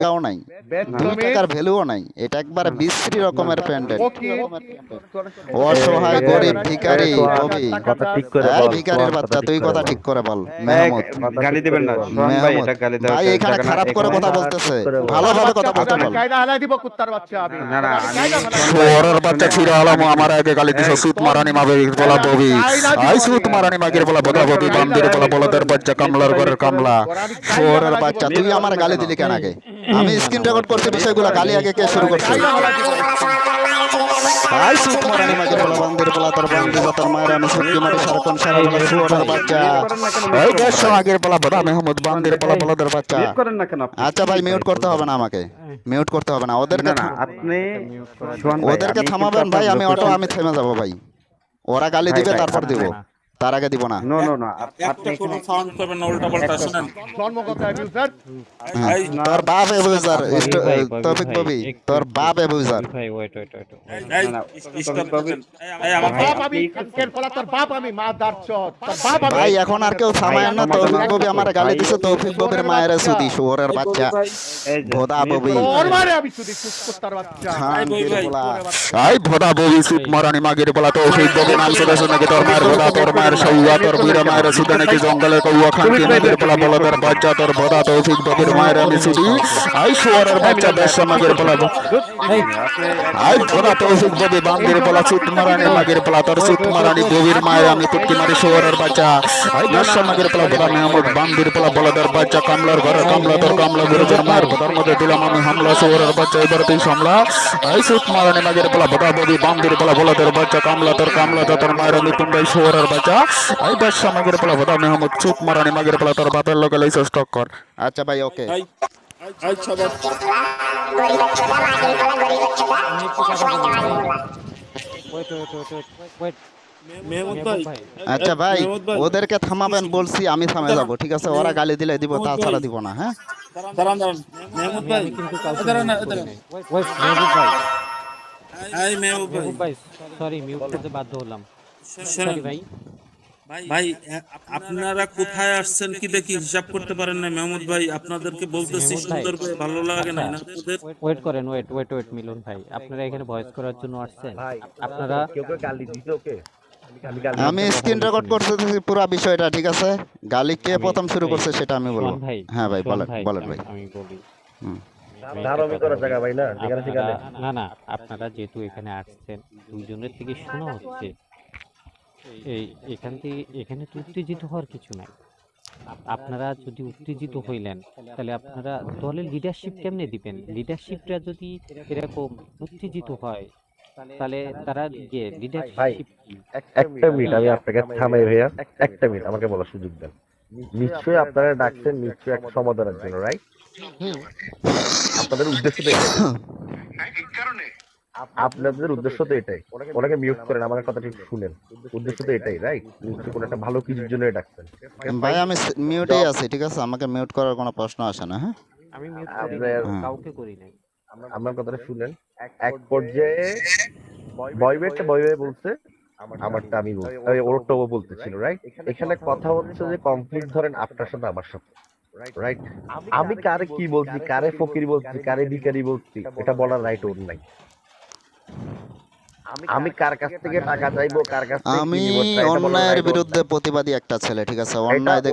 টাকাও নাই দুই টাকার ভ্যালুও নাই এটা একবারে বিশ্রী রকমের প্যান্ডেল অসহায় গরিব ভিখারি কবি কথা ঠিক করে এই বল, ভিখারির বাচ্চা তুই কথা ঠিক করে বল মেহমুদ গালি দিবেন না সোহান ভাই এটা গালি দেওয়ার ভাই এখানে খারাপ করে কথা বলতেছে। ভালোভাবে কথা বলতে বল কায়দা হালাই দিব কুত্তার বাচ্চা আমি না, না, বাচ্চা ছিল আলাম আমার আগে গালি দিছ সুত মারানি মাবে বলা ববি আই সুত মারানি মাগের বলা বদা ববি বান্দির বলা বলদের বাচ্চা কামলার ঘরের কামলা শহরের বাচ্চা তুই আমার গালি দিলি কেন আগে আমি স্ক্রিন রেকর্ড করছি বিষয়গুলো গালি আগে কে শুরু করছে। আই সুত মারানি মাগের বলা বান্দির বলা তোর বান্দি তোর মায়ের আমি মারি সারকন সারা বলা বাচ্চা আগের বলা মেহমুদ বান্দির বলা বলদের বাচ্চা মিউট করেন না কেন আপনি? আচ্ছা ভাই মিউট করতে হবে না আমাকে মিউট করতে হবে না ওদেরকে আপনি ওদেরকে থামাবেন ভাই আমি অটো আমি থেমে যাব ভাই ওরা গালি দিবে তারপর দিব। তার আগে দিব না নো নো নো আপনি কোনো এখানে- সাউন্ড করবেন না উল্টা পাল্টা শুনেন জন্মগত অ্যাবিউজার হ্যাঁ, তোর বাপ এbuser ভাই, তৌফিক ভাই, ববি তোর বাপ এbuser ভাই ওয়েট ওয়েট ওয়েট এই স্টপ তবে- এই আমার বাপ আমি আজকের ফলা তোর বাপ আমি মা দার তোর বাপ আমি ভাই এখন আর কেউ থামায় না তৌফিক ববি আমার গালি দিছে তৌফিক ববির মায়ের সুদি শুয়োরের বাচ্চা এই যে, ভোদা ববি। তোর মারে আমি শুধু চুপ বাচ্চা খান ভাই, ভাই, ভাই। বলা ববি সুত মারানি মাগের বলা তো সেই ববি নাম চলে শুনে তোর মায়ের ভদা তোর মায়ের সৌয়া তোর বুড়া মায়ের সুদে নাকি জঙ্গলে কৌয়া খান কি মাগের বলা বলদের বাচ্চা তোর ভদা তৌফিক ববির মায়ের আমি সুদি। আই শুয়ারের বাচ্চা দেড়শো মাগের বলা আই ভদা তৌফিক ববি বান্দির বলা সুত মারানি মাগের বলা তোর সুত মারানি ববির মায়ের আমি পুটকি মারি শুয়ারের বাচ্চা। আই দেড়শো মাগের বলা ভদা মেহমুদ বান্দির বলা বলদের বাচ্চা কামলার ঘরে কামলা তোর কামলা গুরুজের মায়ের ভদার মধ্যে দিলাম আমি হামলা শুয়ারের বাচ্চা এবার তুই সামলা। আই সুত মারানি মাগের বলা ভদা ববি বান্দির বলা বলদের বাচ্চা কামলা তোর কামলা তোর মায়ের আমি তুমরাই শুয়ারের বাচ্চা। আই দেড়শো মাগের বলা ভদা মেহমুদ সুত মারানি মাগের বলা তোর বাপের লোকে লাইসে স্টক কর। আচ্ছা ভাই ওকে। এই এই ভাই আচ্ছা ভাই ওদেরকে থামাবেন বলছি আমি থামে যাব ঠিক আছে? ওরা গালি দিলে দিব তাছাড়া দিব না হ্যাঁ? দাঁড়ান দাঁড়ান। মেহমুদ ভাই। দাঁড়ান দাঁড়ান। ভাই এই মেহবুব ভাই। সরি মিউট করতে বাধ্য হলাম। সরি ভাই। ভাই আপনারা কোথায় আসছেন কি দেখি হিসাব করতে পারেন না মেহমুদ ভাই আপনাদেরকে বলতেছি সুন্দর করে ভালো লাগে না। না ওদের ওয়েট করেন ওয়েট ওয়েট ওয়েট মিলন ভাই। আপনারা এখানে ভয়েস করার জন্য আসছেন। আপনারা কেউ কেউ গালি দিছে ওকে আমি স্ক্রিন রেকর্ড করতে পুরো বিষয়টা ঠিক আছে? গালি কে প্রথম শুরু করছে সেটা আমি বলব। ভাই হ্যাঁ ভাই বলেন বলেন ভাই। আমি বলি। না না আপনারা যেহেতু এখানে আসছেন দুইজনের থেকে শোনা হচ্ছে। এই এখান থেকে এখানে তো উত্তেজিত হওয়ার কিছু নাই। আপনারা যদি উত্তেজিত হইলেন তাহলে আপনারা দলের লিডারশিপ কেমনে দিবেন? লিডারশিপটা যদি এরকম উত্তেজিত হয় তাহলে তারা গিয়ে লিডারশিপ একটা মিনিট আমি আপনাকে থামাই ভাইয়া। একটা মিনিট আমাকে বলার সুযোগ দেন। নিশ্চয়ই আপনারা ডাকছেন নিশ্চয়ই একটা সমাধানের জন্য রাইট আপনাদের উদ্দেশ্য তো এটাই আপনাদের উদ্দেশ্য তো এটাই। ওনাকে মিউট করেন আমার কথাটা একটু শুনেন। উদ্দেশ্য তো এটাই। রাইট নিশ্চয়ই কোনো একটা ভালো কিছুর জন্যই ডাকছেন। ভাই আমি মিউটেই আছি ঠিক আছে? আমাকে মিউট করার কোনো প্রশ্ন আসে না হ্যাঁ? আমি মিউট করি আপনার- কাউকে করি নাই। আমার কথাটা শুনেন। এক পর্যায়ে বয় বেটটা বয় বয় বলছে আমারটা আমি বলছি। এই ওরটা ও বলতেছিল রাইট এখানে কথা হচ্ছে যে কমপ্লিট ধরেন আপনার সাথে আমার সাথে রাইট আমি কারে কি বলছি কারে ফকির বলছি কারে ভিখারি বলছি এটা বলার রাইট ওর নাই। আমি কার কাছ থেকে টাকা চাইব কার কাছ থেকে আমি নিবো, এটা বলার অন্যায়ের। বিরুদ্ধে প্রতিবাদী একটা ছেলে ঠিক আছে অন্যায় দেখলে